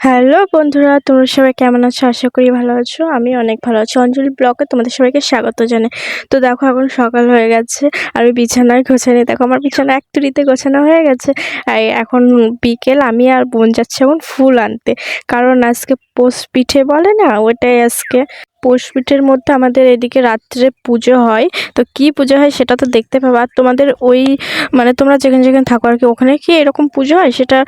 Hello বন্ধুরা, তোমরা সবাই কেমন আছো? আশা করি ভালো আছো। আমি অনেক ভালো আছি। অঞ্জলি ব্লকে তোমাদের সবাইকে স্বাগত জানাই। তো দেখো, এখন সকাল হয়ে গেছে আর ওই বিছানায় গোছানি। দেখো, আমার বিছানা এক তুরিতে গোছানো হয়ে গেছে। আর এখন বিকেল, আমি আর বোন যাচ্ছি এখন ফুল আনতে। কারণ আজকে পোষ পিঠে বলে না? ওটাই আজকে। পৌষ পিঠের মধ্যে আমাদের এদিকে রাত্রে পুজো হয়। তো কি পুজো হয় সেটা তো দেখতে পাবো। আর তোমাদের ওই মানে তোমরা যেখানে যেখানে থাকো আর কি, ওখানে কি এরকম পুজো হয়? সেটা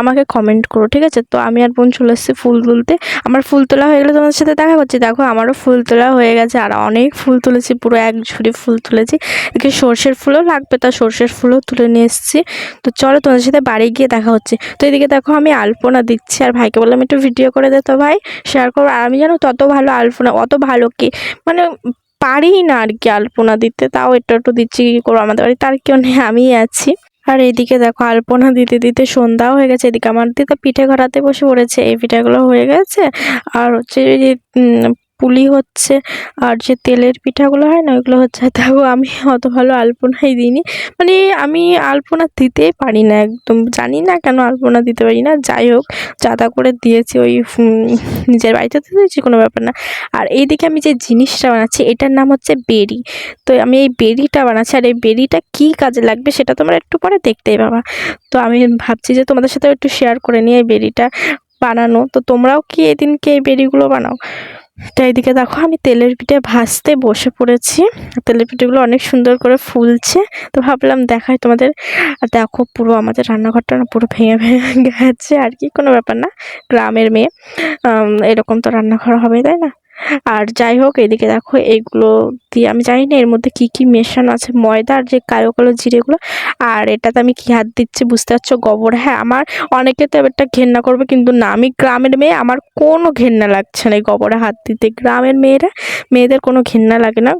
আমাকে কমেন্ট করো, ঠিক আছে? তো আমি আর বোন চলে এসেছি ফুল তুলতে। আমার ফুল তোলা হয়ে গেলে তোমাদের সাথে দেখা করছি। দেখো, আমারও ফুল তোলা হয়ে গেছে। আর অনেক ফুল তুলেছি, পুরো এক ঝুড়ি ফুল তুলেছি। এদিকে সর্ষের ফুলও লাগবে, তা সর্ষের ফুলও তুলে নিয়ে এসেছি। তো চলো তোমাদের সাথে বাড়ি গিয়ে দেখা হচ্ছে। তো এদিকে দেখো, আমি আলপনা দিচ্ছি। আর ভাইকে বললাম, একটু ভিডিও করে দে তো ভাই শেয়ার করো। আর আমি জানো, তত ভালো আলপনা, অত ভালো কি? মানে পারি না আর কি আলপনা দিতে, তাও একটু একটু দিচ্ছি, কী করব আমাদের বাড়ি? তার কেউ নেই, আমিই আছি। আর এইদিকে দেখো, আলপনা দিতে দিতে সন্ধ্যাও হয়ে গেছে, এদিকে আমার দিতে পিঠে ঘরাতে বসে পড়েছে, এই পিঠাগুলো হয়ে গেছে। আর হচ্ছে পুলি হচ্ছে, আর যে তেলের পিঠাগুলো হয় না, ওইগুলো হচ্ছে তাও আমি অত ভালো আলপনাই দিইনি। মানে আমি আলপনা দিতেই পারি না একদম, জানি না কেন আলপনা দিতে পারি না, যাই হোক চাঁদা করে দিয়েছি ওই নিজের বাড়িতে তো দিয়েছি, কোনো ব্যাপার না। আর এইদিকে আমি যে জিনিসটা বানাচ্ছি, এটার নাম হচ্ছে বেরি। তো আমি এই বেরিটা বানাচ্ছি, আর এই বেরিটা কী কাজে লাগবে সেটা তোমরা একটু পরে দেখতেই পাবা। তো আমি ভাবছি যে তোমাদের সাথে একটু শেয়ার করে নিই এই বেরিটা বানানো। তো তোমরাও কি এদিনকে এই বেরিগুলো বানাও? তো এইদিকে দেখো আমি তেলের পিঠে ভাজতে বসে পড়েছি। তেলের পিঠেগুলো অনেক সুন্দর করে ফুলছে। তো ভাবলাম দেখায় তোমাদের। দেখো পুরো আমাদের রান্নাঘরটা না পুরো ভেঙে ভেঙে গেছে। আর কি কোনো ব্যাপার না, গ্রামের মেয়ে। এরকম তো রান্নাঘর হবে তাই না? আর যাই হোক, এদিকে দেখো, এগুলো দিয়ে আমি জানি না এর মধ্যে কি কি মেশানো আছে। ময়দা আর যে কালো কালো জিরেগুলো, আর এটাতে আমি কি হাত দিচ্ছি বুঝতে পারছ? গোবর। হ্যাঁ আমার অনেকে তো এবারটা ঘেন্না করবে, কিন্তু না, আমি গ্রামের মেয়ে, আমার কোনো ঘেন্না লাগছে না এই গোবরে হাত দিতে। গ্রামের মেয়েরা, মেয়েদের কোনো ঘেন্না লাগে না।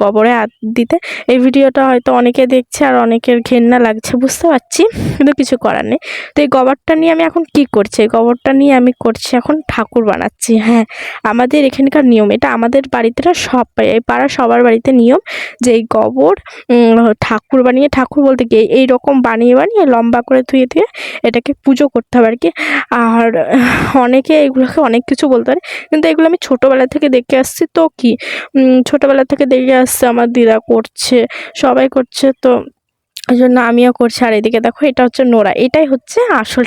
গোবরে হাত দিতে। এই ভিডিওটা হয়তো অনেকে দেখছে আর অনেকের ঘেন্না লাগছে, বুঝতে পারছি, কিন্তু কিছু করার নেই। তো এই গোবরটা নিয়ে আমি এখন কি করছি? এই গোবরটা নিয়ে আমি করছি এখন ঠাকুর বানাচ্ছি হ্যাঁ। আমাদের এখানকার নিয়ম, এটা আমাদের বাড়িতে না সব এই পাড়া সবার বাড়িতে নিয়ম যে এই গোবর ঠাকুর বানিয়ে, ঠাকুর বলতে কি, এই রকম বানিয়ে বানিয়ে লম্বা করে ধুয়ে ধুয়ে এটাকে পুজো করতে হবে আর কি। আর অনেকে এগুলোকে অনেক কিছু বলতে পারে, কিন্তু এগুলো আমি ছোটোবেলা থেকে দেখে আসছি। তো কি ছোটোবেলা থেকে দেখে আসছে, আমার দিদা করছে, সবাই করছে, তো ওই জন্য আমিও করছি। আর এদিকে দেখো, এটা হচ্ছে নোরা এটাই হচ্ছে আসল